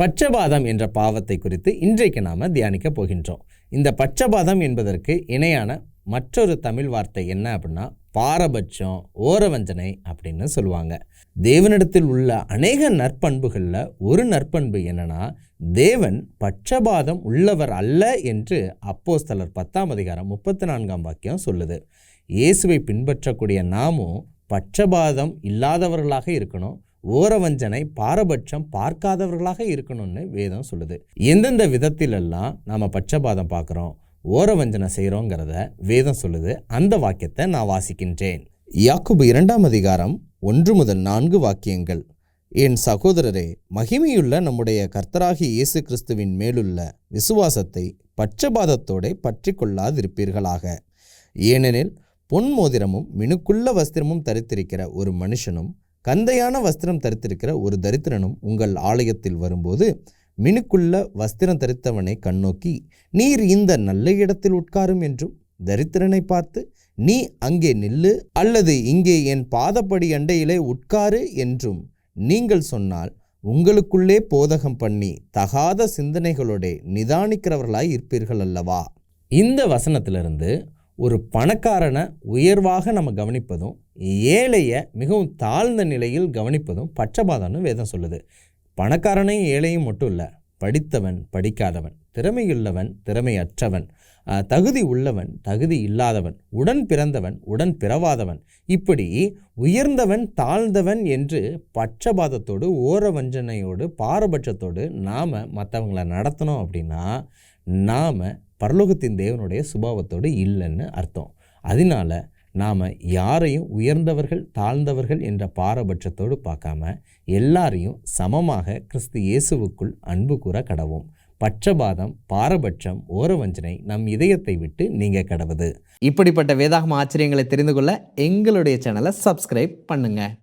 பட்சபாதம் என்ற பாவத்தை குறித்து இன்றைக்கு நாம் தியானிக்க போகின்றோம். இந்த பட்சபாதம் என்பதற்கு இணையான மற்றொரு தமிழ் வார்த்தை என்ன அப்படின்னா பாரபட்சம் ஓரவஞ்சனை அப்படின்னு சொல்லுவாங்க. தேவனிடத்தில் உள்ள அநேக நற்பண்புகளில் ஒரு நற்பண்பு என்னன்னா தேவன் பட்சபாதம் உள்ளவர் அல்ல என்று அப்போஸ்தலர் பத்தாம் அதிகாரம் முப்பத்தி நான்காம் வாக்கியம் சொல்லுது. இயேசுவை பின்பற்றக்கூடிய நாமும் பட்சபாதம் இல்லாதவர்களாக இருக்கணும். ஓரவஞ்சனை பாரபட்சம் பார்க்காதவர்களாக இருக்கணும்னு வேதம் சொல்லுது. எந்தெந்த விதத்திலெல்லாம் நாம் பட்சபாதம் பார்க்குறோம் ஓரவஞ்சனை செய்கிறோங்கிறத வேதம் சொல்லுது. அந்த வாக்கியத்தை நான் வாசிக்கின்றேன். யாக்குபு இரண்டாம் அதிகாரம் ஒன்று முதல் நான்கு வாக்கியங்கள். என் சகோதரரே மகிமையுள்ள நம்முடைய கர்த்தராகி இயேசு கிறிஸ்துவின் மேலுள்ள விசுவாசத்தை பட்சபாதத்தோടെ பற்றி கொள்ளாதிருப்பீர்களாக ஏனெனில் பொன் மோதிரமும் மினுக்குள்ள வஸ்திரமும் தரித்திருக்கிற ஒரு மனுஷனும் கந்தையான வஸ்திரம் தரித்திருக்கிற ஒரு தரித்திரனும் உங்கள் ஆலயத்தில் வரும்போது மினுக்குள்ள வஸ்திரம் தரித்தவனை கண்ணோக்கி நீர் இந்த நல்ல இடத்தில் உட்காரும் என்றும் தரித்திரனை பார்த்து நீ அங்கே நில்லு அல்லது இங்கே என் பாதப்படி அண்டையிலே உட்காரு என்றும் நீங்கள் சொன்னால் உங்களுக்குள்ளே போதகம் பண்ணி தகாத சிந்தனைகளோட நிதானிக்கிறவர்களாய் இருப்பீர்கள் அல்லவா? இந்த வசனத்திலிருந்து ஒரு பணக்காரனை உயர்வாக நம்ம கவனிப்பதும் ஏழையை மிகவும் தாழ்ந்த நிலையில் கவனிப்பதும் பட்சபாதம்னு வேதம் சொல்லுது. பணக்காரனையும் ஏழையும் மட்டும் இல்லை படித்தவன் படிக்காதவன் திறமையுள்ளவன் திறமையற்றவன் தகுதி உள்ளவன் தகுதி இல்லாதவன் உடன் பிறந்தவன் உடன் பிறவாதவன் இப்படி உயர்ந்தவன் தாழ்ந்தவன் என்று பட்சபாதத்தோடு ஓரவஞ்சனையோடு பாரபட்சத்தோடு நாம் மற்றவங்களை நடத்தினோம் அப்படின்னா நாம் பரலோகத்தின் தேவனுடைய சுபாவத்தோடு இல்லைன்னு அர்த்தம். அதனால நாம் யாரையும் உயர்ந்தவர்கள் தாழ்ந்தவர்கள் என்ற பாரபட்சத்தோடு பார்க்காம எல்லாரையும் சமமாக கிறிஸ்து இயேசுவுக்குள் அன்பு கூற கடவும். பட்சபாதம் பாரபட்சம் ஓரவஞ்சனை நம் இதயத்தை விட்டு நீங்க கடவுது. இப்படிப்பட்ட வேதாகம ஆச்சரியங்களை தெரிந்து கொள்ள எங்களுடைய சேனலை சப்ஸ்கிரைப் பண்ணுங்கள்